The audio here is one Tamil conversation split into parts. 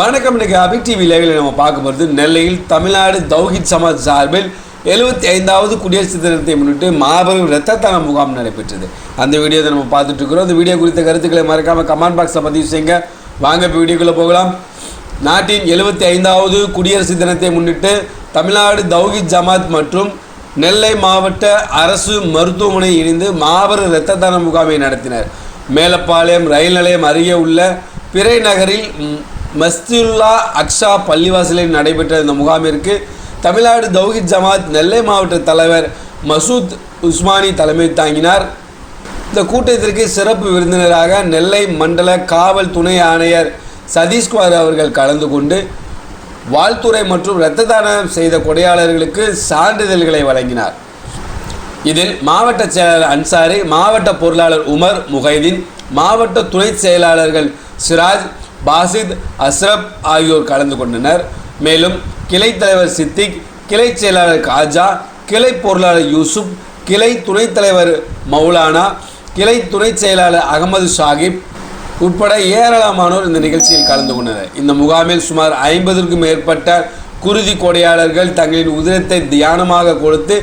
வணக்கம். இன்னைக்கு அபிக் டிவி லைவில் நம்ம பார்க்க போகிறது நெல்லையில் தமிழ்நாடு தௌஹித் சமாஜ் சார்பில் எழுபத்தி ஐந்தாவது குடியரசு தினத்தை முன்னிட்டு மாபெரும் இரத்தத்தான முகாம் நடைபெற்றது. அந்த வீடியோ நம்ம பார்த்துட்டு இருக்கிறோம். அந்த வீடியோ குறித்த கருத்துக்களை மறக்காம கமெண்ட் பாக்ஸில் பதிவு செய்யுங்க. வாங்க இப்போ வீடியோக்குள்ளே போகலாம். நாட்டின் எழுபத்தி ஐந்தாவது குடியரசு தினத்தை முன்னிட்டு தமிழ்நாடு தௌஹித் ஜமாத் மற்றும் நெல்லை மாவட்ட அரசு மருத்துவமனை இணைந்து மாபெரும் இரத்த தான முகாமை நடத்தினர். மேலப்பாளையம் ரயில் நிலையம் அருகே உள்ள பிறை நகரில் மஸ்துல்லா அக்ஷா பள்ளிவாசலில் நடைபெற்ற இந்த முகாமிற்கு தமிழ்நாடு தௌஹித் ஜமாத் நெல்லை மாவட்ட தலைவர் மசூத் உஸ்மானி தலைமை தாங்கினார். இந்த கூட்டத்திற்கு சிறப்பு விருந்தினராக நெல்லை மண்டல காவல் துணை ஆணையர் சதீஷ்குமார் அவர்கள் கலந்து கொண்டு வாழ்த்துறை மற்றும் இரத்த தானம் செய்த கொடையாளர்களுக்கு சான்றிதழ்களை வழங்கினார். இதில் மாவட்ட செயலாளர் அன்சாரி மாவட்ட பொருளாளர் உமர் முகைதீன் மாவட்ட துணை செயலாளர்கள் சிராஜ் பாசித் அஸ்ரப் ஆகியோர் கலந்து கொண்டனர். மேலும் கிளை தலைவர் சித்திக் கிளை செயலாளர் காஜா கிளை பொருளாளர் யூசுப் கிளை துணைத் தலைவர் மௌலானா கிளை துணை செயலாளர் அகமது ஷாகிப் உட்பட ஏராளமானோர் இந்த நிகழ்ச்சியில் கலந்து கொண்டனர். இந்த முகாமில் சுமார் ஐம்பதற்கும் மேற்பட்ட குருதி கொடையாளர்கள் தங்களின் உதிரத்தை தியானமாக கொடுத்து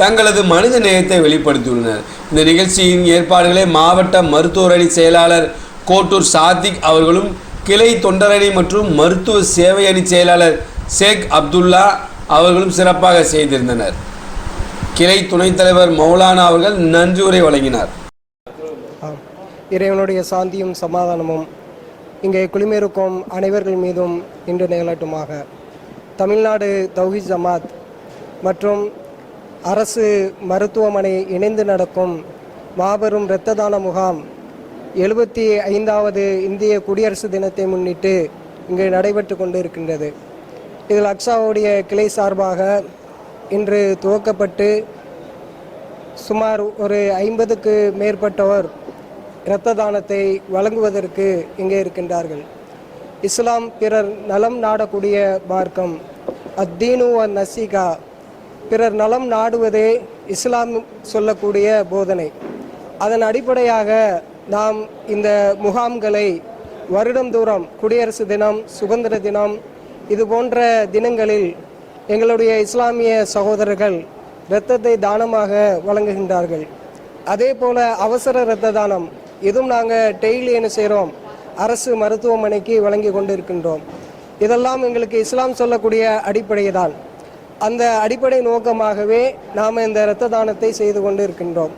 தங்களது மனித நேயத்தை வெளிப்படுத்தியுள்ளனர். இந்த நிகழ்ச்சியின் ஏற்பாடுகளை மாவட்ட மருத்துவரணி செயலாளர் கோட்டூர் சாதிக் அவர்களும் கிளை தொண்டரணி மற்றும் மருத்துவ சேவை அணி செயலாளர் ஷேக் அப்துல்லா அவர்களும் சிறப்பாக செய்திருந்தனர். கிளை துணைத் தலைவர் மௌலானா அவர்கள் நன்றியுரை வழங்கினார். இறைவனுடைய சாந்தியும் சமாதானமும் இங்கே குளிமேருக்கும் அனைவர்கள் மீதும் இன்று நிகழட்டுமாக. தமிழ்நாடு தௌஹி ஜமாத் மற்றும் அரசு மருத்துவமனை இணைந்து நடக்கும் மாபெரும் இரத்த தான முகாம் எழுபத்தி ஐந்தாவது இந்திய குடியரசு தினத்தை முன்னிட்டு இங்கு நடைபெற்று கொண்டு இருக்கின்றது இதில் அக்ஸாவுடைய கிளை சார்பாக இன்று துவக்கப்பட்டு சுமார் ஒரு ஐம்பதுக்கு மேற்பட்டவர் இரத்த தானத்தை வழங்குவதற்கு இங்கே இருக்கின்றார்கள். இஸ்லாம் பிறர் நலம் நாடக்கூடிய மார்க்கம் அத்தீனு அன் நசீகா பிறர் நலம் நாடுவதே இஸ்லாம் சொல்லக்கூடிய போதனை. அதன் அடிப்படையாக நாம் இந்த முகாம்களை வருடந்தோறும் குடியரசு தினம் சுதந்திர தினம் இது போன்ற தினங்களில் எங்களுடைய இஸ்லாமிய சகோதரர்கள் இரத்தத்தை தானமாக வழங்குகின்றார்கள். அதே போல அவசர இரத்த தானம் இதுவும் நாங்கள் டெய்லி என்ன செய்கிறோம் அரசு மருத்துவமனைக்கு வழங்கி கொண்டிருக்கின்றோம். இதெல்லாம் எங்களுக்கு இஸ்லாம் சொல்லக்கூடிய அடிப்படை தான் அந்த அடிப்படை நோக்கமாகவே நாம் இந்த இரத்த தானத்தை செய்து கொண்டு இருக்கின்றோம்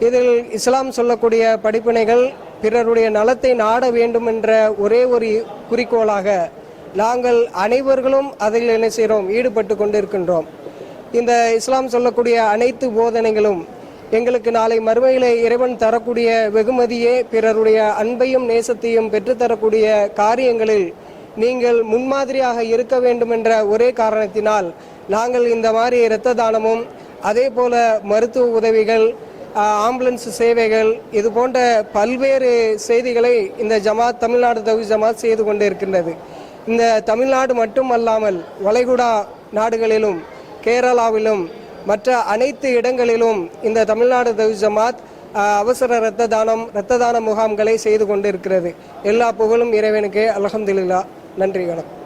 இதில் இஸ்லாம் சொல்லக்கூடிய படிப்பினைகள் பிறருடைய நலத்தை நாட வேண்டும் என்ற ஒரே ஒரு குறிக்கோளாக நாங்கள் அனைவர்களும் அதில் என்ன செய்கிறோம் ஈடுபட்டு கொண்டிருக்கின்றோம். இந்த இஸ்லாம் சொல்லக்கூடிய அனைத்து போதனைகளும் எங்களுக்கு நாளை மறுமையிலே இறைவன் தரக்கூடிய வெகுமதியே பிறருடைய அன்பையும் நேசத்தையும் பெற்றுத்தரக்கூடிய காரியங்களில் நீங்கள் முன்மாதிரியாக இருக்க வேண்டும் என்ற ஒரே காரணத்தினால் நாங்கள் இந்த மாதிரி இரத்த தானமும் அதே போல மருத்துவ உதவிகள் ஆம்புலன்ஸ் சேவைகள் இது போன்ற பல்வேறு செய்திகளை இந்த ஜமாத் தமிழ்நாடு தவி ஜமாத் செய்து கொண்டு இருக்கின்றது. இந்த தமிழ்நாடு மட்டும் அல்லாமல் வளைகுடா நாடுகளிலும் கேரளாவிலும் மற்ற அனைத்து இடங்களிலும் இந்த தமிழ்நாடு தவி ஜமாத் அவசர இரத்த தானம் இரத்த தான முகாம்களை செய்து கொண்டு இருக்கிறது எல்லா புகழும் இறைவனுக்கு அல்ஹம்துலில்லாஹ். நன்றி வணக்கம்.